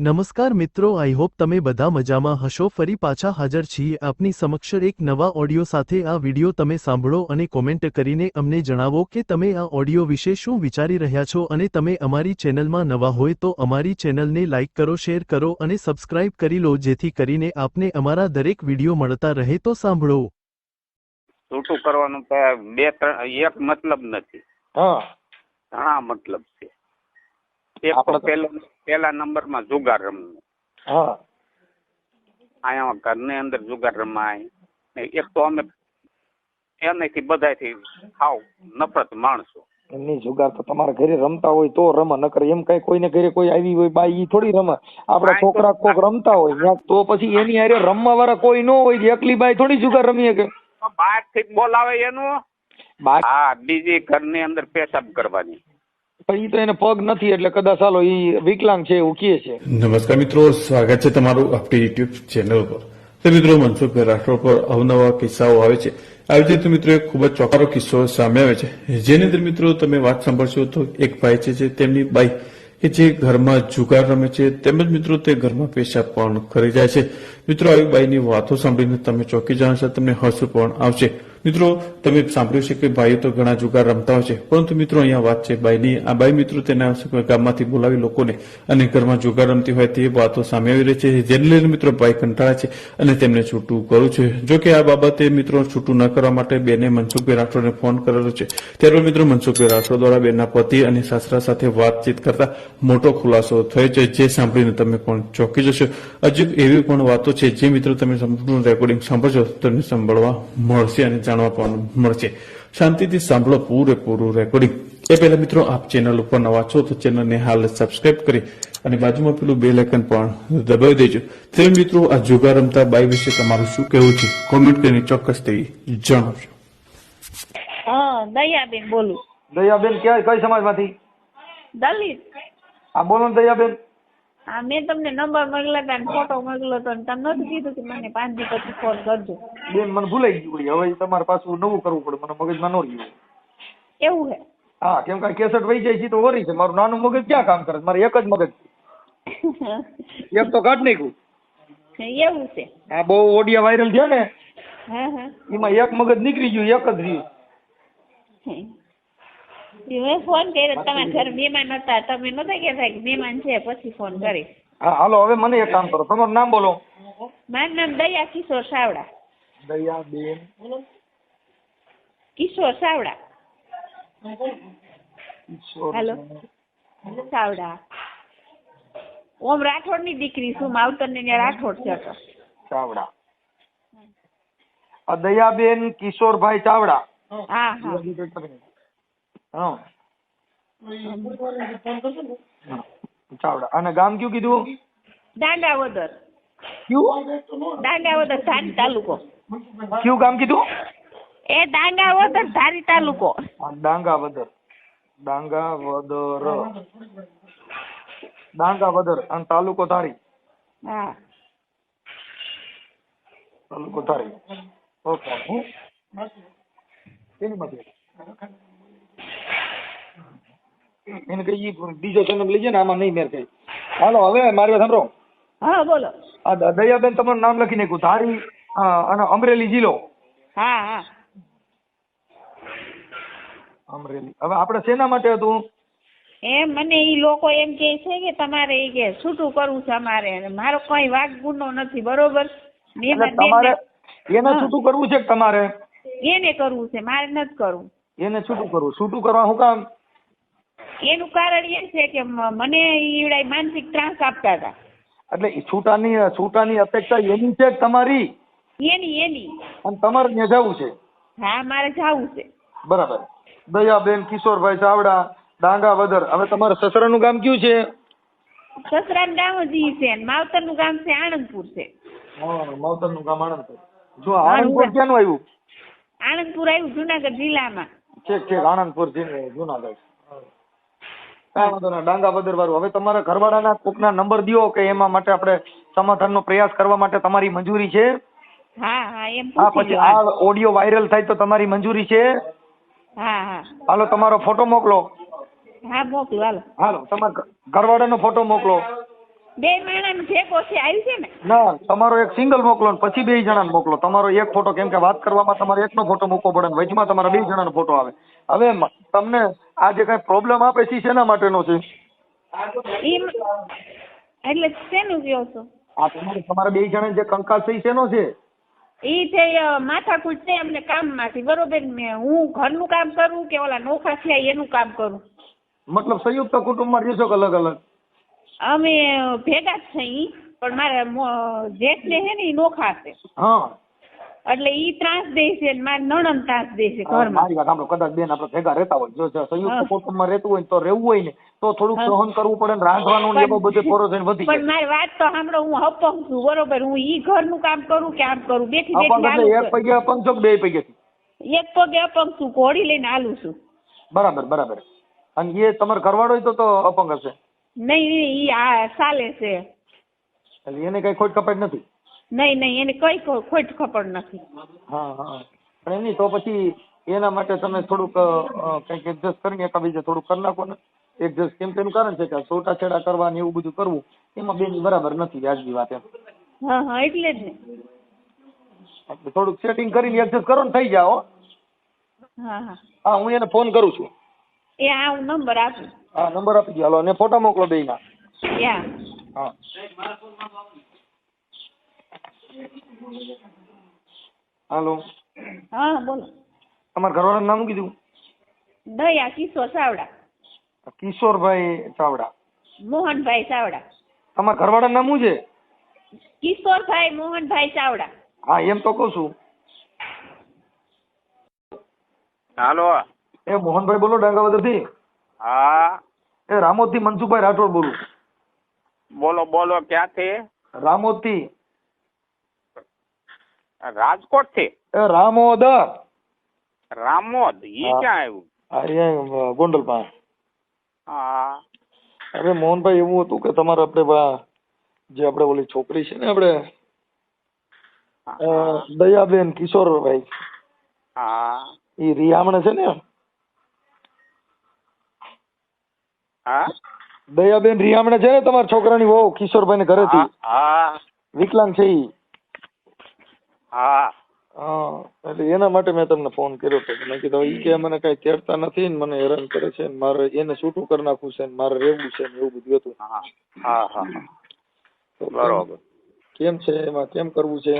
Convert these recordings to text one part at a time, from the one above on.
નમસ્કાર મિત્રો I hope તમે બધા મજામાં હશો. ફરી પાછા હાજર છીએ આપની સમક્ષ એક નવા ઓડિયો સાથે. આ વિડિયો તમે સાંભળો અને કોમેન્ટ કરીને અમને જણાવો કે તમે આ ઓડિયો વિશે શું વિચારી રહ્યા છો અને તમે અમારી ચેનલમાં નવા હોય તો અમારી ચેનલને લાઇક કરો શેર કરો અને સબસ્ક્રાઇબ કરી લો જેથી કરીને આપને અમારા દરેક વિડિયો મળતા રહે તો સાંભળો. છૂટું કરવાનું બે ત્રણ એક મતલબ નથી. હા. ઘણા મતલબ છે. એક તો- પેલો નંબરમાં જુગાર રમવું. હા. અહીંયા ઘરની અંદર જુગાર રમાય. ને એક તો અમે એનાથી બધાથી હાવ નફરત માણસો. એમની જુગાર તો તમારા ઘરે રમતા હોય તો રમે નકર એમ કઈ કોઈને ઘરે કોઈ આવી હોય બાઈ ઈ થોડી રમે. આપડા છોકરા કોક રમતા હોય તો પછી એની હારે રમવા વાળા કોઈ ન હોય એકલી બાઈ થોડી જુગાર રમી કે બહારથી બોલાવે એનું? હા બીજી ઘરની અંદર પેશાબ કરવાની. પણ એ તો એને પગ નથી, એટલે કદાચ ચાલો એ વિકલાંગ છે એવું કહે છે. નમસ્કાર મિત્રો, સ્વાગત છે તમારું આપણી યુટ્યુબ ચેનલ પર તો મિત્રો, મનસુખ રાઠોડ પર અવનવા કિસ્સાઓ આવે છે. આવી રીતે મિત્રો, એક ખૂબ જ ચોકારો કિસ્સો સામે આવે છે. જેની અંદર મિત્રો, તમે વાત સાંભળશો તો એક ભાઈ છે જે તેમની બાઈ કે જે ઘરમાં જુગાર રમે છે. તેમજ મિત્રો, તે ઘરમાં પેશાબ પણ કરી જાય છે. મિત્રો, આવી બાઈની વાતો સાંભળીને તમે ચોકી જાણશો તમને હસવું પણ આવશે. મિત્રો, તમે સાંભળ્યું છે કે ભાઈઓ તો ઘણા જુગાર રમતા હોય છે. પરંતુ મિત્રો, અહીંયા વાત છે બાઈની. આ બાઈ મિત્રો તેના ગામમાંથી બોલાવી લોકોને અને ઘરમાં જુગાર રમતી હોય તે વાતો સામે આવી રહી છે. જેને લઈને મિત્રો ભાઈ કંટાળા છે અને તેમને છૂટું કરું છે. જોકે આ બાબતે મિત્રો છૂટું ન કરવા માટે બેને મનસુખભાઈ રાઠોડને ફોન કરેલો છે. ત્યારબાદ મિત્રો મનસુખભાઈ રાઠોડ દ્વારા બેનના પતિ અને સાસરા સાથે વાતચીત કરતા મોટો ખુલાસો થયો છે. જે સાંભળીને તમે પણ ચોંકી જશો. હજુ એવી પણ વાતો છે જે મિત્રો તમે સંપૂર્ણ રેકોર્ડિંગ સાંભળશો તમને સાંભળવા મળશે અને જાણવા પણ મળશે. શાંતિથી સાંભળો પૂરેપૂરું રેકોર્ડિંગ એ પહેલા મિત્રો આપ ચેનલ ઉપર નવા છો તો ચેનલને હાલ સબસ્ક્રાઇબ કરી અને બાજુમાં પેલું બે આઇકન પણ દબાવી દેજો. તે મિત્રો આ જુગાર રમતા બાઈ વિશે તમારું શું કહેવું છે? કોમેન્ટ કરીને ચોક્કસથી જણાવજો. હા દયાબેન બોલું. દયાબેન ક્યાં કઈ સમાજમાંથી? દલિત. આ બોલો દયાબેન. હા મેં તમને નંબર મોકલ્યો હતા ને ફોટો મોકલ્યો હતો ને તમે નહોતું કીધું કે મને પાંચ દી પછી ફોન કરજો. બેન મને ભૂલાઈ ગયું વળી. હવે તમારે પાછું નવું કરવું પડે. મને મગજમાં ન રહ્યું. એવું હે? હા કેમ કે કેસેટ વહી જાય છે તો વરી છે. મારું નાનું મગજ ક્યાં કામ કરે મારે એક જ મગજ છે. એક તો કાઢ નાખ્યું. એવું છે. આ બહુ ઓડિયા વાયરલ થયો ને એમાં એક મગજ નીકળી ગયું એક જ રહ્યું મેં ફોન કર્યો તમારા ઘર મહેમાન હતા તમે નતા કહેતા કે મહેમાન છે પછી ફોન કરીશ હા હાલો હવે મને એક કામ કરો. તમારું નામ બોલો. મારું નામ દયા કિશોર સાવડા. દયાબેન કિશોર સાવડા. હેલો. સાવડા. ઓમ રાઠોડની દીકરી છું માવતર ને રાઠોડ છે તો. ચાવડા દયાબેન કિશોરભાઈ ચાવડા હા હા. હા. હા, ચાવડા. અને ગામ કયું કીધું? દાંડાવદર. કયું? દાંડાવદર ધારી તાલુકો. કયું ગામ કીધું? એ દાંડાવદર ધારી તાલુકો. આ ડાંગાવદર ડાંગાવદર ડાંગાવદર અને તાલુકો ધારી. હા. તાલુકો ધારી. ઓકે. હું? એની માટે એને કઈ બીજો જન્મ લઈ જાય ને આમાં નહીં મેર કઈ. હાલો હવે મારી વાત સાંભળો. હા બોલો. આ દયાબેન તમારું નામ લખી નાખ્યું. ધારી હા, અને અમરેલી જિલ્લો. હા હા. અમરેલી. હવે આપણે શેના માટે હતું? એમ મને ઈ લોકો એમ કે છે કે તમારે એ કે છૂટું કરવું છે અમારે. અને મારો કોઈ વાગ ગુનો નથી બરોબર? તમારે એને હા. છૂટું કરવું છે તમારે? એને કરવું છે મારે નથી કરવું. એને છૂટું કરવું. છૂટું કરવા શું કામ? એનું કારણ એ છે કે મને ઈવડાય માનસિક ત્રાસ આપતા હતા. એટલે છૂટાની છૂટાની અપેક્ષા એની છે તમારી? એની એની. અને તમારે ત્યાં જવું છે? હા મારે જવું છે. બરાબર. દયાબેન કિશોરભાઈ ચાવડા ડાંગાવદર હવે તમારા સસરાનું ગામ કયું છે? સસરાનું ગામ જ ઈ છે માવતર માવતરનું ગામ છે આણંદપુર છે. માવતરનું ગામ આણંદપુર. જો આણંદપુર ક્યાંનું આવ્યું? આણંદપુર આવ્યું જુનાગઢ જિલ્લામાં. ઠીક ઠીક આણંદપુર જિલ્લો જુનાગઢ. કાંઈ વાંધો નહીં ડાંગાવદર વાળું. હવે તમારા ઘરવાળાના કોકના નંબર દો કે એમાં માટે આપણે સમાધાનનો પ્રયાસ કરવા માટે તમારી મંજૂરી છે? હા હા એમ હા પછી આ ઓડિયો વાયરલ થાય તો તમારી મંજૂરી છે? હા હા. હાલો તમારો ફોટો મોકલો. હા મોકલો હાલો. હાલો તમારા ઘરવાળાનો ફોટો મોકલો. બે માણસ આવી છે ને? ના તમારો એક સિંગલ મોકલો ને પછી બે જણાને મોકલો. તમારો એક ફોટો કેમ કે વાત કરવામાં તમારે એકનો ફોટો મૂકવો પડે ને વચમાં તમારા બે જણાનો ફોટો આવે. હવે તમને આ જે કઈ પ્રોબ્લેમ આપે છે શેના માટેનો છે? ઈ એટલે શેનું કહો છો? આ તમારે તમારા બે જણા જે કંકાસ થઈ શેનો છે? ઈ છે અ, માથાકૂટ છે અમને કામમાંથી બરોબર? ને હું ઘરનું કામ કરું કે ઓલા નોખા થયા એનું કામ કરું? મતલબ સંયુક્ત કુટુંબમાં રહેશો કે અલગ અલગ? અમે ભેગા જ છીએ પણ મારા મો- જેઠને છે ને ઈ નોખા છે. હા. એટલે ઈ ત્રાસ દે છે ને મારી નણંદ ત્રાસ દે છે ઘરમાં. મારી વાત સાંભળો કદાચ બેન આપણે ભેગા રહેતા હોય જો. સંયુક્ત કુટુંબમાં રહેતું હોય તો રહેવું હોય ને તો થોડુંક સહન કરવું પડે ને રાંધવાનું ને એવો બધો પોરો થઈને વધી પણ મારી વાત તો સાંભળો હું અપંગ છું બરોબર હું ઈ ઘરનું કામ કરું કે આમ કરું બેઠી બેઠી એટલે એક પગે અપંગ છો બે પગે એક પગે અપંગ છું ઘોડી લઈને હાલું છું. બરાબર બરાબર. અને એ તમારે ઘરવાળો તો તો અપંગ હશે? નહીં નહીં ઈ આ ચાલે છે. એટલે એને કઈ ખોટ કપાટ નથી? નહીં નહીં એને કઈ ખોટ ખપડ નથી. હા હા. પણ એમ તો પછી એના માટે તમે થોડુંક કંઈક એડજસ્ટ કરીને એકબીજે થોડુંક કરી નાખો ને. એડજસ્ટ કેમ તેનું એનું કારણ છે કે છૂટાછેડા કરવા ને એવું બધું કરવું એમાં બેની બરાબર નથી વ્યાજબી વાત એમ. હા હા એટલે જ ને. એટલે થોડુંક સેટિંગ કરીને એડજસ્ટ કરો ને થઈ જાઓ હા. હા હા. હું એને ફોન કરું છું. એ આ હું નંબર આપું. હા નંબર આપી દો હાલો અને ફોટા મોકલો બેયના. યા. હા. હાલો. હા બોલો. તમારા ઘરવાળાનું નામ કીધું? દયા કિશોર ચાવડા. કિશોરભાઈ ચાવડા. મોહનભાઈ ચાવડા. તમારા ઘરવાળાનું નામ શું છે? કિશોરભાઈ મોહનભાઈ ચાવડા. હા એમ તો કહું છું. હાલો. એ મોહનભાઈ બોલો ડાંગાવદરથી હા. એ રામોદથી મનસુખભાઈ રાઠોડ બોલું. બોલો બોલો ક્યાંથી? રામોદથી. રાજકોટથી રામોદ. રામોદ? ઈ. ક્યાં આવ્યું? અરે એ ગોંડલ હા. અરે મોહનભાઈ એવું હતું કે તમારે આપણે જે આપણે ઓલી છોકરી છે ને આપણે દયાબેન કિશોરભાઈ. હા. એ રિયામણે છે ને? હા? દયાબેન રિયામણે છે ને તમારા છોકરાની વહુ કિશોરભાઈ ને ઘરેથી હા. વિકલાંગ છે ઈ. હા. હા એટલે એના માટે મેં તમને ફોન કર્યો તો મેં કીધું ઈ કે મને કઈ તેડતા નથી ને મને હેરાન કરે છે ને મારે એને છૂટું કરી નાખવું છે ને મારે રહેવું છે ને એવું બધું હતું. હા હા હા બરોબર. કેમ છે એમાં? કેમ કરવું છે?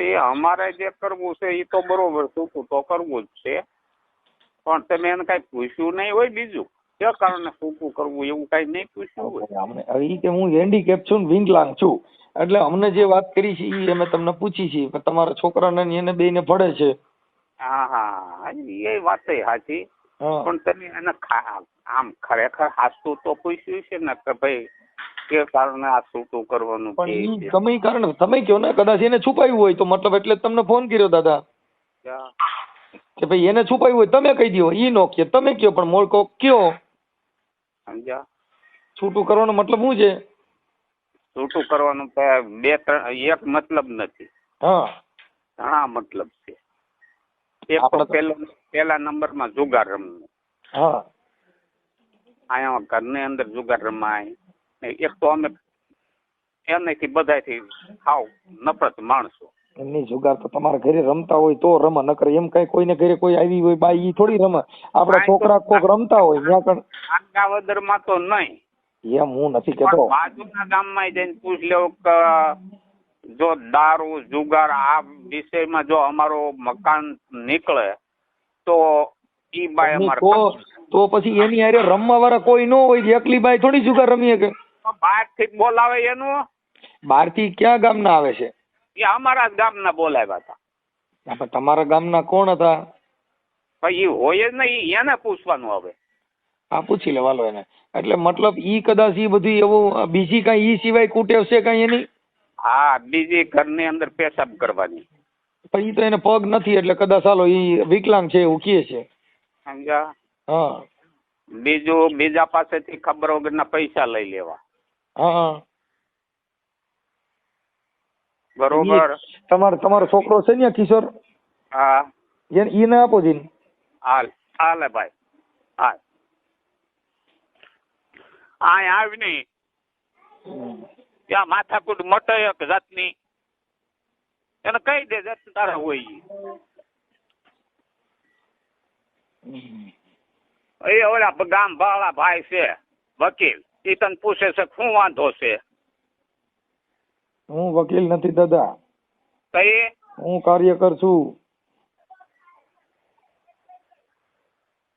એ અમારે જે કરવું છે એ તો બરોબર સૂકું તો કરવું જ છે. પણ તમે એને કઈ પૂછ્યું નહીં હોય બીજું. કે કારણે સૂકું કરવું એવું કઈ નહીં પૂછ્યું હોય. અમને ઈ કે હું હેન્ડીકેપ છું ને વિંગલાંગ છું. એટલે અમને જે વાત કરી છે એ અમે તમને પૂછી છે કે તમારા છોકરાને ને એને બેયને ભળે છે. હા હા એ વાત સાચી. પણ તમે એને આમ ખરેખર હાસતું તો પૂછ્યું છે ને કે ભાઈ કે કારણે આ છૂટું કરવાનું પણ ઈ કારણ તમે કયો ને કદાચ એને છુપાયું હોય તો મતલબ એટલે તમને ફોન કર્યો દાદા. કે ભાઈ એને છુપાયું હોય તમે કહી દો ઈ નો કે તમે કયો પણ મોળકો કયો સમજ્યા છૂટું કરવાનો મતલબ શું છે? સૂકું કરવાનું બે ત્રણ એક મતલબ નથી. ઘણા મતલબ છે. એક તો પેલો પેલા નંબરમાં જુગાર રમવું. અહીંયા ઘરની અંદર જુગાર રમાય. એક તો અમે એનાથી બધાથી હાવ નફરત માણસો. એમની જુગાર તો તમારા ઘરે રમતા હોય તો રમે નકર એમ કઈ કોઈને ઘરે કોઈ આવી હોય બાઈ ઈ થોડી રમે. આપડા છોકરા કોક રમતા હોય ત્યાં આગા માં તો નહીં. એમ હું નથી કેતો. બાજુના ગામમાં જઈને પૂછ લેવું કે જો દારૂ જુગાર આ વિષયમાં જો અમારો મકાન નીકળે તો ઈ બાય અમારે તો પછી એની હારે રમવા વાળા કોઈ ન હોય એકલી બાઈ થોડી જુગાર રમી કે? બહારથી બોલાવે એનું? બહારથી ક્યાં ગામના આવે છે? એ અમારા જ ગામના બોલાવ્યા હતા. તમારા ગામ ગામના કોણ હતા? ભાઈ એ હોય જ નહીં એને પૂછવાનું હવે. આ પૂછી લેવા હાલો એને. એટલે મતલબ ઈ કદાચ ઈ બધું એવું બીજી કઈ ઈ સિવાય કુટેવ છે કઈ એની? હા બીજી ઘરની અંદર પેશાબ કરવાની. પણ ઈ તો એને પગ નથી એટલે કદાચ હાલો ઈ વિકલાંગ છે એવું કહે છે. સમજ્યા? હા. બીજું બીજા પાસેથી ખબર વગરના પૈસા લઈ લેવા. હા બરોબર? તમારો તમારો છોકરો છે ને કિશોર? હા. એને ઈને આપો જીને હાલ હાલે ભાઈ હાલ. આ આવી નહીં ત્યાં માથાકૂટ મટે એક જાતની. એને કહી દે જાત તારા હોય એ ઓલા ગામ વાળા ભાઈ છે વકીલ. એ તને પૂછે છે શું વાંધો છે? હું વકીલ નથી દાદા. કઈ? હું કાર્યકર છું.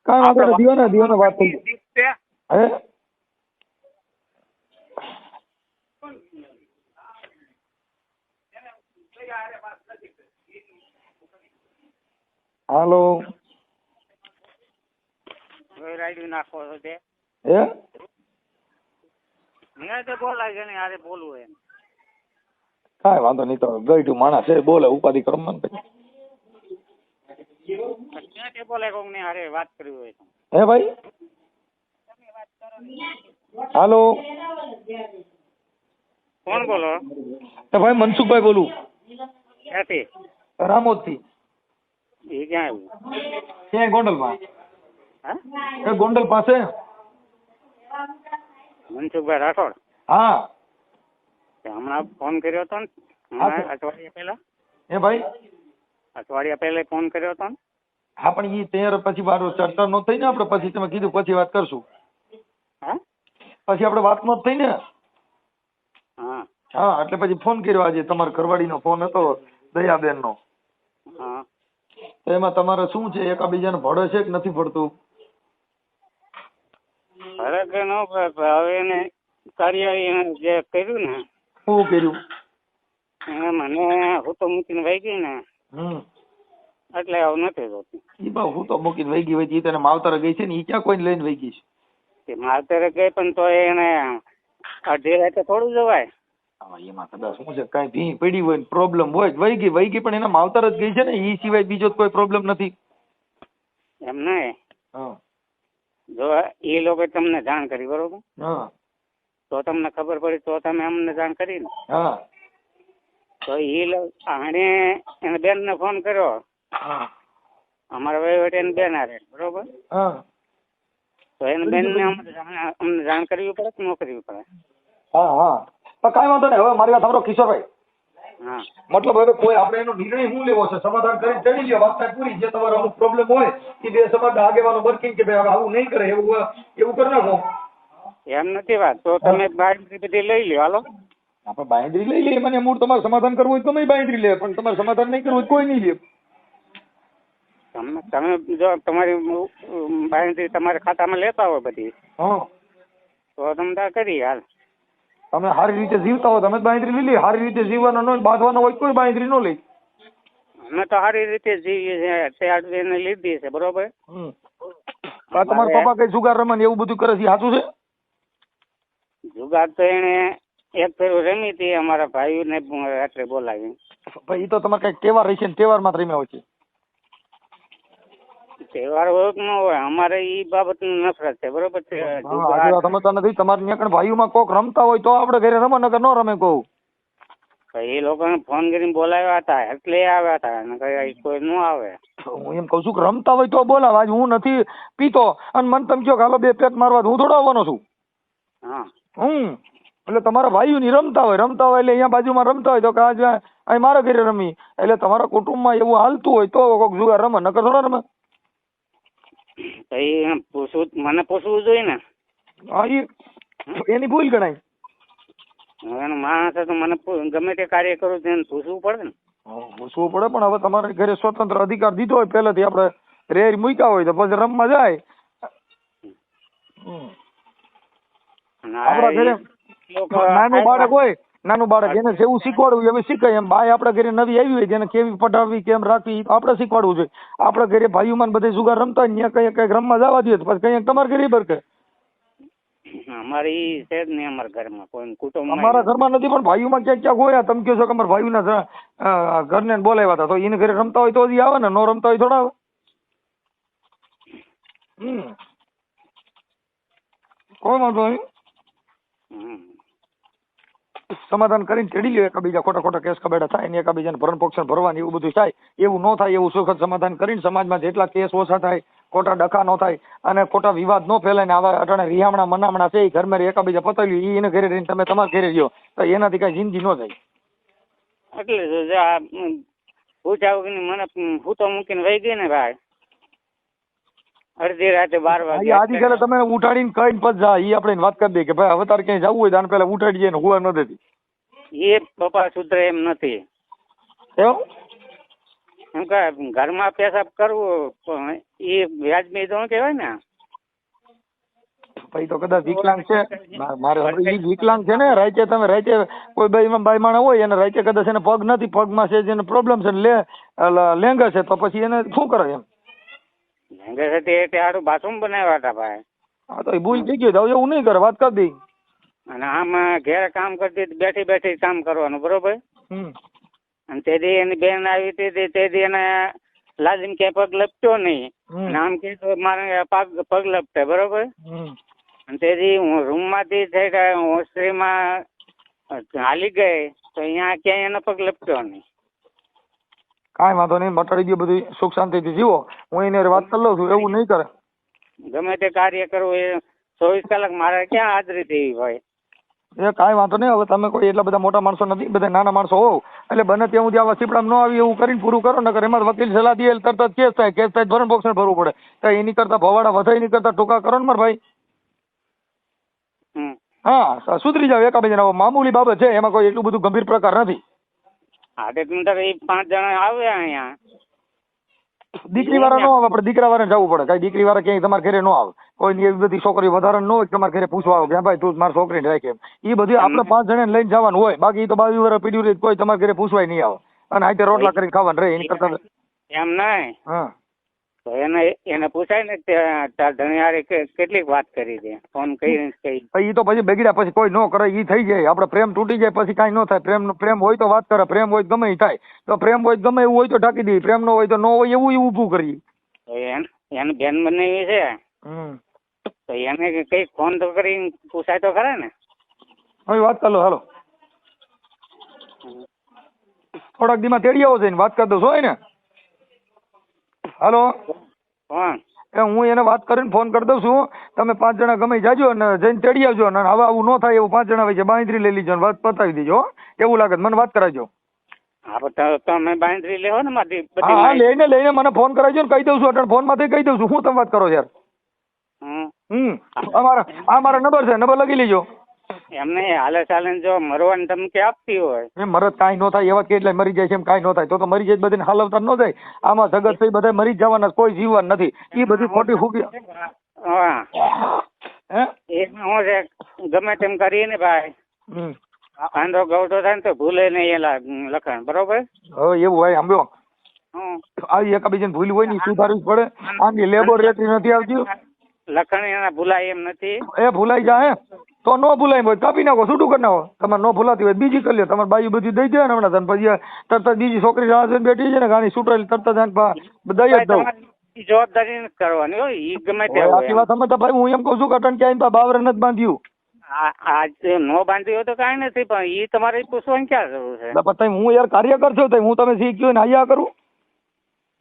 કાંઈ વાંધો નહીં દિવાને દિવાને વાત થઈ હે? હાલો. રાયડું નાખો છો તે. હે? મેં તો બોલાય છે ને આરે બોલવું એમ. કાંઈ વાંધો નહીં તો ગઈઢું માણસ છે બોલે ઉપાધિ કરવાનું પછી. મેં તે બોલે કોક ને હારે વાત કરવી હોય હે ભાઈ? હાલો. કોણ બોલો? એ ભાઈ મનસુખભાઈ બોલું. ક્યાંથી? રામોદથી. એ ક્યાં આવ્યું? ક્યાંય ગોંડલમાં હા? એ ગોંડલ પાસે. મનસુખભાઈ રાઠોડ? હા. હમણાં ફોન કર્યો હતો ને? હા, હમણાં અઠવાડિયા પહેલા? એ ભાઈ? અઠવાડિયા પહેલા ફોન કર્યો હતો ને? હા પણ એ તૈયાર પછી મારો ચર્ચા નો થઈ ને આપણે પછી તમે કીધું પછી વાત કરશું. હા? પછી આપણે વાત નો થઈ ને? હા. હા એટલે પછી ફોન કર્યો આજે તમારા ઘરવાળીનો ફોન હતો દયાબેન નો હા. તો એમાં તમારે શું છે? એકાબીજાને ભળે છે કે નથી ભળતું ભળે કે ન ભાઈ, હવે એને કાર્ય એને જે કર્યું ને શું કર્યું? એને મને હું તો મૂકીને વહી ગઈ ને. એટલે આવું નથી જોતું ઈ બા હું તો મૂકીને વહી ગઈ હોય તને માવતર ગઈ છે ને ઈ ક્યાં કોઈને લઈને વહી ગઈ છે? માવતર ગઈ પણ તો એને અઢી રાતે થોડું જવાય. હા, એમાં કદાચ શું છે કાંઈ ભી પડી હોય પ્રોબ્લેમ હોય તો વહી ગઈ વહી ગઈ પણ એના માવતર જ ગઈ છે ને એ સિવાય બીજો કોઈ પ્રોબ્લેમ નથી. એમ નહીં? હા. જો એ લોકો તમને જાણ કરી બરોબર? હા. તો તમને ખબર પડી તો તમે અમને જાણ કરી ને. હા. તો એ આણે એને બેન ને ફોન કર્યો. હા. અમારા વહીવટ એને બેન આરે બરોબર? હા. તો એને બેન ને અમને અમને જાણ કરવી પડે કે ન કરવી પડે? હા હા. પણ કાંઈ વાંધો નહીં. હવે મારી વાત સાંભળો કિશોરભાઈ. હા. મતલબ હવે કોઈ આપણે એનો નિર્ણય શું લેવો છે? સમાધાન કરીને ચડી લ્યો વાત પૂરી. જે તમારો અમુક પ્રોબ્લેમ હોય કે બે સમાજ આગેવાનો વર્કિંગ કે ભાઈ હવે આવું નહીં કરે એવું એવું કરી નાખો. એમ નથી વાત. તો તમે બારી બધી લઈ લ્યો. હાલો. આપણે બાંયધરી લઈ લઈએ. મને મૂળ તમારે સમાધાન કરવું હોય તો તમે બાંયધરી લે પણ તમારે સમાધાન નહીં કરવું હોય કોઈ નહીં લે. તમે તમે જો તમારી બાંયધરી તમારા ખાતામાં લેતા હોય બધી. હા. તો તમે કરી હાલ. તમે સારી રીતે જીવતા હો તમે બાંધરી લઈ સારી રીતે જીવવાનો ન બાંધવાનો હોય કોઈ બાંધરી ન લે. અમે તો સારી રીતે જીવીએ છીએ તે આટલી લીધી છે બરોબર. આ તમારા પપ્પા કઈ જુગાર રમે એવું બધું કરે છે સાચું છે? જુગાર તો એને એક ફેરું રમી હતી અમારા ભાઈ ને રાત્રે બોલાવી ભાઈ તો તમારે કઈ તહેવાર રહી ને તહેવારમાં રમ્યા હોય છે. તહેવાર હોય કે ન હોય અમારે ઈ બાબતની નફરત છે બરોબર છે? તમે તો નથી તમારે ત્યાં કણ ભાઈઓમાં કોક રમતા હોય તો આપણે ઘરે રમો નકર ન રમે કહું એ લોકોને ફોન કરીને બોલાવ્યા હતા એટલે આવ્યા હતા અને કઈ ન આવે. હું એમ કઉ છું કે રમતા હોય તો બોલાવ આજ હું નથી પીતો અને મને તમે કહો કે હાલો બે પેટ મારવા હું થોડો આવવાનો છું. હા. હમ એટલે તમારા ભાઈઓ ની રમતા હોય રમતા હોય એટલે અહીંયા બાજુમાં રમતા હોય તો કે આજે અહીં મારા ઘરે રમી. એટલે તમારા કુટુંબમાં એવું હાલતું હોય તો કોઈક જુગાર રમે નકર થોડા રમે. તો એ પૂછવું મને પૂછવું જોઈએ ને. હા એની ભૂલ ગણાય. હું એનો માણસ તો મને પૂ- ગમે તે કાર્ય કરું તો એને પૂછવું પડે ને. પૂછવું પડે પણ હવે તમારે ઘરે સ્વતંત્ર અધિકાર દીધો હોય પહેલેથી આપણે રેર મૂક્યા હોય તો પછી રમવા જાય. હમ. અને આપણા ઘરે લોકો નાનું બાળક હોય નાનું બાળક એને જેવું શીખવાડવું હવે શીખાય એમ. બાય આપણા ઘરે નવી આવી હોય એને કેવી પઢાવવી કેમ રાખવી આપણે શીખવાડવું જોઈએ. આપણા ઘરે ભાઈઓમાં બધે જુગાર રમતા હોય ત્યાં કંઈક કંઈક રમવા જવા દે પછી કંઈક તમારા ઘરે બરકે. અમારે ઈ છે જ નહીં અમારા ઘરમાં કોઈ કુટુંબ અમારા ઘરમાં નથી પણ ભાઈઓમાં ક્યાંક ક્યાંક હોય તમે કહો છો કે અમારા ભાઈઓના ઘરને બોલાવ્યા હતા. તો એને ઘરે રમતા હોય તો જ આવે ને ન રમતા હોય થોડા આવે. હમ. કોઈ વાંધો નહીં. સમાધાન કરીને ચડી લ્યો. એકબીજા ખોટા ખોટા કેસ કબેડા થાય ને એકબીજાને ભરણ પોક્ષણ ભરવાની એવું બધું થાય. એવું ન થાય એવું સુખદ સમાધાન કરીને સમાજમાં જેટલા કેસ ઓછા થાય, ખોટા ડખા ન થાય અને ખોટા વિવાદ ન ફેલાય ને આવા અટાણે રિહામણા મનામણા છે એ ઘરમાં એકાબીજા પતાવી લ્યો એને ઘરે રહીને તમે તમારા ઘરે રહ્યો. તો એનાથી કાંઈ જિંદગી ન જાય. એટલે આ મને હું તો મૂકીને વહી ગઈ ને ભાઈ. અડધી રાતે બાર વાગે આધી કાલે તમે ઉઠાડીને કઈ પછી જા ઈ આપણે વાત કરી દઈએ કે ભાઈ હવે તારે ક્યાંય જવું હોય તો આને પેલા ઉઠાડી જઈએ ને હુવા ન દેતી. એ પપ્પા સુધરે એમ નથી. એવું? એમ કે ઘરમાં પેશાબ કરવું પણ એ વ્યાજબી તો કહેવાય ને? ભાઈ તો કદાચ વિકલાંગ છે. મારે ઈ વિકલાંગ છે ને રાતે તમે રાતે કોઈ બાઈ બાઈ માણા હોય અને રાતે કદાચ એને પગ નથી પગમાં છે જેને પ્રોબ્લેમ છે લે લેંગા છે તો પછી એને શું કરે એમ? ભેંગે છે તે તે હારું બાથરૂમ બનાવ્યા હતા ભાઈ. હા તો એ ભૂલ થઈ ગઈ તો હવે એવું નહીં કરે વાત કરી દઈ. અને આમ ઘેર કામ કરતી હતી, બેઠી બેઠી કામ કરવાનું બરોબર? હમ. અને તે દી એની બેન આવી હતી તે- દી એને લાજીને ક્યાંય પગ લપટ્યો નહીં. નામ કીધું મારે પગ પગ લપટે બરોબર? અને તેથી હું રૂમમાંથી થઈ ગયા હોસ્ટેલમાં હાલી ગઈ તો અહીંયા ક્યાંય એનો પગ લપટ્યો નહીં. કાંઈ વાંધો નહીં મટાડી દો બધું સુખ શાંતિથી જીવો. હું એને વાત કરી લઉં છું એવું નહીં કરે. ગમે તે કાર્ય કરવું એ ચોવીસ કલાક મારે ક્યાં હાજરી દેવી હોય એ કાંઈ વાંધો નહીં હવે તમે કોઈ એટલા બધા મોટા માણસો નથી બધા નાના માણસો હોવ. એટલે બને ત્યાં સુધી આવા સીપડામાં ન આવી એવું કરીને પૂરું કરો નકર એમાં વકીલ સલાહ દે તરત જ કેસ થાય કેસ થાય ભરણ પોષણ ભરવું પડે. તો એની કરતા ભવાડા વધારે એની કરતા ટૂંકા કરો ને મારા ભાઈ. હા સુધરી જાવ એકાબીજાના. મામૂલી બાબત છે એમાં કોઈ એટલું બધું ગંભીર પ્રકાર નથી. હા તે તું તારે એ પાંચ જણા આવ્યા અહીંયા. દીકરી વાળા નો આવે આપણે દીકરા વાળા જવું પડે. કઈ દીકરી વાળા ક્યાંય તમારા ઘરે નો આવે. કોઈ એવી બધી છોકરી વધારે ન હોય તમારે ઘરે પૂછવા આવે કે ભાઈ તું મારી છોકરીને રાખે. એ બધી આપણે પાંચ જણાને લઈને જવાનું હોય. બાકી તો બાવી વર્ષ પીડ્યું રહી કોઈ તમારા ઘરે પૂછવાય નહીં આવે. અને આજે રોટલા કરીને ખાવાનું રહે એની કરતા એમ નહીં. હા. તો એને એને પૂછાય ને તાર ધણીયારે કે કેટલીક વાત કરી છે? ફોન કઈ કઈ એ તો પછી બગડ્યા પછી કોઈ ન કરે એ થઈ જાય. આપણે પ્રેમ તૂટી જાય પછી કાંઈ ન થાય. પ્રેમ પ્રેમ હોય તો વાત કરે પ્રેમ હોય ગમે થાય. તો પ્રેમ હોય ગમે એવું હોય તો ઢાંકી દઈએ પ્રેમ ન હોય તો ન હોય એવું એવું ઊભું કરીએ એને બેન બનાવી છે? હમ. તો એને કઈ ફોન તો કરીને પૂછાય તો ખરા ને? હવે વાત કરો હાલો. થોડાક દીમાં તેડી આવો છે વાત કરી દઉં છો ને? હાલો? એ હું એને વાત કરીને ફોન કરી દઉં છું. તમે પાંચ જણા ગમે જાજો અને જઈને તેડી આવજો અને હવે આવું ન થાય એવું પાંચ જણા વચ્ચે બાંધરી લઈ લીજો વાત પતાવી દેજો એવું લાગે મને વાત કરાવજો. તમે બાંધરી લેવો ને મારી હા લઈને લઈને મને ફોન કરાવજો ને કહી દઉં છું અટણ ફોનમાંથી કહી દઉં છું. તમે વાત કરો યાર? હમ. અમારા આ મારા નંબર છે નંબર લખી લેજો. એમને હાલે ચાલે જો મરવાની ધમકી આપતી હોય. મરત મરદ કાંઈ ન થાય એવા કેટલાય મરી જાય છે એમ કાંઈ ન થાય. તો તો મરી જાય બધાને હાલવતા ન થાય આમાં જગત થઈ બધા મરી જવાના કોઈ જીવવાનું નથી. એ બધી ખોટી ફૂકી હા. હે? એ શું છે ગમે તેમ કરીને ભાઈ. આંધો ગવડો થાય ને તો ભૂલે નહીં એલા લખણ. બરોબર? હવે એવું હોય હમ. આવી એકાબીજાને ભૂલ હોય ને સુધારવી પડે. આની લેબોરેટરી નથી આવતી. લખણ એના ભૂલાય એમ નથી. એ ભૂલાઈ જાય તો ન ભૂલાય હોય. કાપી નાખો છૂટું કરી નાખો. તમારે ન ભૂલાતી હોય બીજી કરી લે. તમારે બાજુ બધી દઈ દે ને હમણાં પછી તરત જ બીજી છોકરી રાહ જોઈને બેઠી છે ને ગાણી છૂટાયેલી તરત જ દઈ જ દઉં. જવાબદારી નથી કરવાની હોય ઈ ગમે તે આખી વાત સમજતા ભાઈ હું એમ કહું છું કે અટણ ક્યાંય બાવરે નથી બાંધ્યું. આજે નો બાંધ્યું તો કાંઈ નથી પણ ઈ તમારે પૂછવાની ક્યાં જરૂર છે? હું યાર કાર્યકર છું હું તમે શીખ્યું ને હૈયા કરું.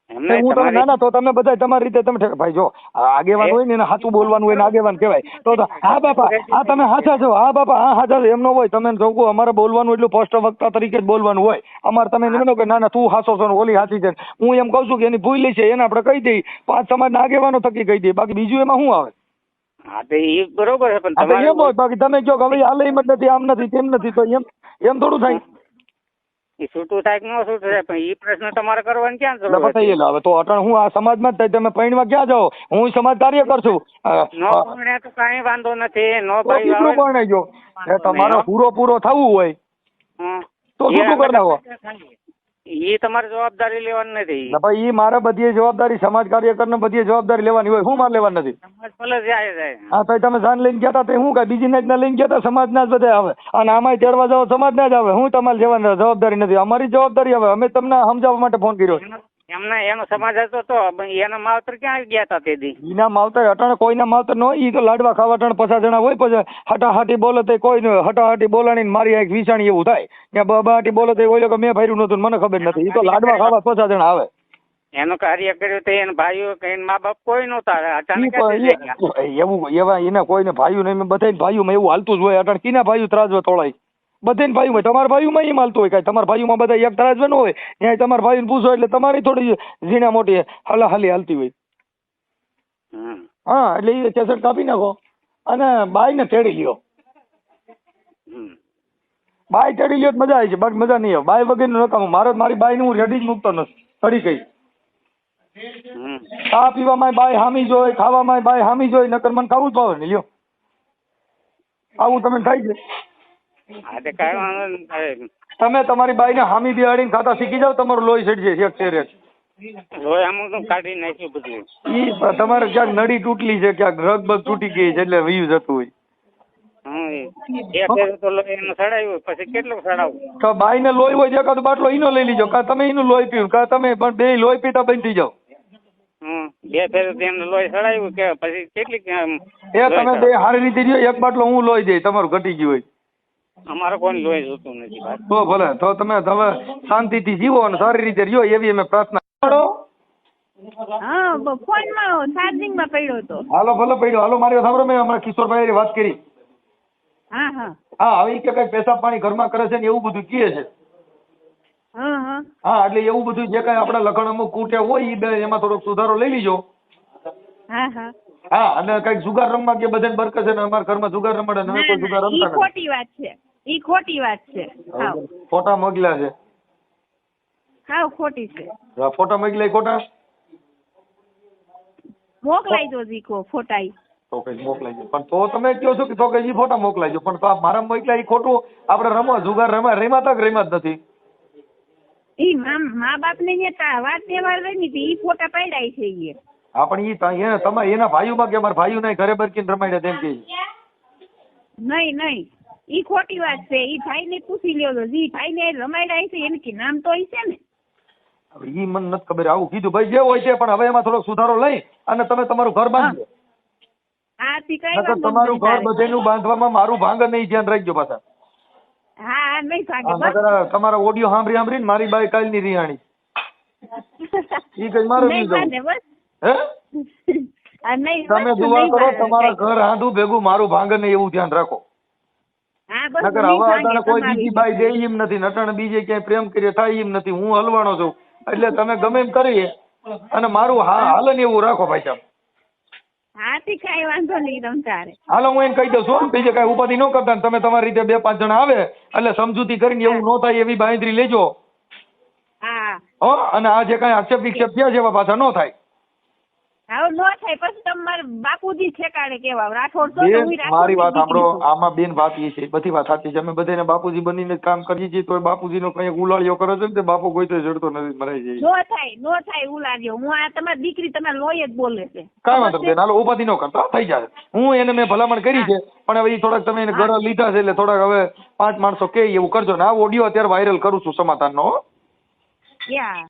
હું તમે ના ના તો તમે બધા તમારી રીતે તમે ભાઈ જો આગેવાન હોય ને એને સાચું બોલવાનું હોય ને આગેવાન કહેવાય. તો તો હા બાપા હા તમે સાચા છો હા બાપા હા સાચા છો એમ હોય તમે જોવું અમારે બોલવાનું એટલું સ્પષ્ટ વક્તા તરીકે જ બોલવાનું હોય. અમારે તમે એમ કે ના ના તું હાસો છો ઓલી સાચી છે. હું એમ કહું છું કે એની ભૂલ છે એને આપણે કહી દઈએ. પાંચ સમાજના આગેવાનો થકી કહી દઈએ. બાકી બીજું એમાં શું આવે? હા તો ઈ બરોબર છે પણ આ એમ હોય બાકી તમે કહો કે હવે હાલે એમ જ નથી આમ નથી તેમ નથી. તો એમ એમ થોડું થાય. ઈ છૂટું થાય કે ન છૂટું થાય પણ ઈ પ્રશ્ન તમારે કરવાનો ક્યાં છે જરૂર લે હવે તો અટણ હું આ સમાજમાં જ તમે પૈણવા ક્યાં જાઓ? હું સમાજ કાર્ય કરશું નો પરણે તો કાંઈ વાંધો નથી નો ભાઈ આવે પરણાઈ ગયો? તમારો પૂરો પૂરો થવું હોય. તો શું છૂટું કરી ઈ તમારે જવાબદારી લેવાની નથી. ભાઈ એ મારે બધી જવાબદારી સમાજ કાર્યકર ને બધી જવાબદારી લેવાની હોય. હું મારે લેવાની નથી? સમાજ ભલે જાય જાય. હા તો તમે જાન લઈને ગયા હતા તે હું કઈ? બીજી નાચના લઈને ગયા હતા સમાજના જ બધા આવે અને આમાંય તેડવા જાઓ સમાજના જ આવે. હું તમારે લેવાની જવાબદારી નથી. અમારી જવાબદારી હવે અમે તમને સમજાવવા માટે ફોન કર્યો. એમને એનો સમાજ હતો તો એના માવતર ક્યાં ગયા હતા તે દી એના માવતર અટાણે કોઈના માવતર નો ઈ તો લાડવા ખાવા અટાણે પચાસ જણા હોય પછી હટાહાટી બોલે તે કોઈ હટાહાટી બોલાણી મારી એક વિચાણી એવું થાય. ત્યાં બબાટી બોલે તે ઓલો કે મેં ભર્યું નતું મને ખબર નથી. ઈ તો લાડવા ખાવા પચાસ જણા આવે. એનું કાર્ય કર્યું તો એના ભાઈઓ કે એના મા બાપ કોઈ નહોતા. ઈ અચાનક એવું એવા એના કોઈને ભાઈઓ નહીં બધા ભાઈઓ એવું હાલતું જ હોય. અટાણ કીના ભાઈઓ ત્રાજવા તોળાય. બધે ભાઈઓમાં તમારા ભાઈઓમાં એમ હાલતું હોય કાંઈ. તમારા ભાઈઓમાં બધા એક તરાજ ન હોય. ત્યાં તમારા ભાઈને પૂછો એટલે તમારી થોડી ઝીણા મોટી હલા હાલી હાલતી હોય. હા એટલે એ કેસેટ કાપી નાખો અને બાઈને તેડી લ્યો. હમ. બાય તેડી લ્યો મજા આવી છે બાકી મજા નહીં આવે. બાય વગરનું નકામું મારે મારી બાઈને હું રેડી જ મૂકતો નથી. તડી કઈ ખા ચા પીવામાં બાય હામી જોઈ ખાવામાં બાય હામી જોઈ નકર મને ખાવું જ ભાવે ને લ્યો. આવું તમે થાય છે હા કાંઈ વાંધો નહીં. અરે, તમે તમારી બાઈને હામી બિહાડીને ખાતા શીખી જાવ તમારું લોહી સડી જાય એક શેરે લોહી આમ તો કાઢી નાખ્યું બધું ઈ તમારે ક્યાંક નડી તૂટલી છે ક્યાંક રગ બગ તૂટી ગઈ છે એટલે વયું જતું હોય હમ. એ ફેર તો લોહી એનું સડાયું પછી કેટલું સડાવું તો બાઈને લોહી હોય છે એકાદ બાટલો ઈનો લઈ લીજો કાં તમે એનું લોહી પીવું કાં તમે પણ બે લોહી પીતા બંધ થઈ જાઓ હમ. બે ફેર તો એનું લોહી સડાયું કે પછી કેટલી આમ એ લોહી તમે બે હારી રીતે રહ્યો એક બાટલો હું લોહી જઈ તમારું ઘટી ગયું હોય અમારે કોઈ લોહી જોતું નથી તો ભલે તો તમે હવે શાંતિથી જીવો અને સારી રીતે રહ્યો એવી અમે પ્રાર્થના કરો. હા ફોનમાં ચાર્જિંગમાં પડ્યો હતો. હાલો ભલે પડ્યો. હાલો મારી સાંભળો મેં હમણાં કિશોરભાઈ વાત કરી. હા હા. હા હવે કે કઈ પેશાબ પાણી ઘરમાં કરે છે ને એવું બધું કહે છે. હા હા. હા એટલે એવું બધું જે કાંઈ આપણા લખણ અમુક કૂટે હોય એમાં થોડોક સુધારો લઈ લીજો. હા હા. હા અને કંઈક જુગાર રમવા કે બધાને બરકત છે ને અમારા ઘરમાં જુગાર રમાડે ને અમે કોઈ જુગાર ના, ના, રમતા નથી. ખોટી વાત છે ઈ ખોટી વાત છે. હા ફોટા મોકલ્યા છે. હા ખોટી છે. ફોટા મગલા ખોટા? મોકલાઈ દો જીકો ફોટા ઈ. તો કઈ મોકલાઈ દો. પણ તો તમે કહો છો કે તો કઈ ઈ ફોટા મોકલાઈ દો. પણ તો મારા મોકલા ઈ ખોટું આપણે રમો જુગાર રમા રેમા તક રેમા જ નથી? ઈ મા મા બાપ ને જે વાત તહેવાર રહી હતી ઈ ફોટા પાડ્યા છે ઈ. હા પણ ઈ એને તમારે એના ભાઈઓમાં કે અમારા ભાઈઓ નહીં ઘરે બરકીને રમાડ્યા તેમ કે? નહીં નહીં. ઈ ખોટી વાત છે. ઈ ભાઈ ને પૂછી લ્યો જી ભાઈ ને રમાડ્યા છે એને કે નામ તો ઈ છે ને. હવે ઈ મને નથી ખબર. આવું કીધું ભાઈ જે હોય છે પણ હવે એમાં થોડોક સુધારો લઈ અને તમે તમારું ઘર બાંધો હા તમારું ઘર. બધેનું બાંધવામાં મારું ભાંગ નહીં ધ્યાન રાખજો પાછા. હા નહીં ભાગે. તમારા ઓડિયો સાંભળી સાંભળીને મારી બાઈ કાલની રિયાણી ઈ કઈ મારો નહીં હે? તમે દુઆ કરો તમારા ઘર હાંધું ભેગું મારું ભાંગ ને એવું ધ્યાન રાખો. નકર હવે અટાણે કોઈ બીજી બાઈ દે એમ નથી નટણ બીજે ક્યાંય પ્રેમ કરીએ થાય એમ નથી હું હલવાનો છું. એટલે તમે ગમે એમ કરીએ અને મારું હા હાલન એવું રાખો ભાઈ સાહેબ. હાલો હું એને કહી દઉં છું બીજે કઈ ઉપાધિ ન કરતા તમે તમારી રીતે બે પાંચ જણા આવે એટલે સમજૂતી કરીને એવું ન થાય એવી બાંયધરી લેજો. હા અને આ જે કઈ આક્ષેપ વિક્ષેપ થયા છે એવા પાછા ન થાય. હવે નો થાય પછી તમારે બાપુજી ઠેકાણે કેવા રાઠોડ છો તો બેન મારી વાત સાંભળો. દીકરી છું. આમાં બેન વાત એ છે બધી વાત સાચી છે. અમે બધાને બાપુજી બનીને જ કામ કરીએ છીએ તો બાપુજીનો કંઈ ઉલાળ્યો કરે છે ને તે બાપુ કોઈ તો જડતો નથી મરાઈ જાય. નો થાય નો થાય ઉલાડ્યો હું આ તમારી દીકરી તમારે લોય જ બોલે છે. કાંઈ વાંધો નહીં બેન હાલો ઉપાધિ ન કરતા થઈ જાય. હું એને મેં ભલામણ કરી છે પણ હવે ઈ થોડાક તમે એને ઘર લીધા છે એટલે થોડાક હવે પાંચ માણસો કે એવું કરજો ને. આ ઓડિયો અત્યારે વાયરલ કરું છું સમાધાનનો હો. યા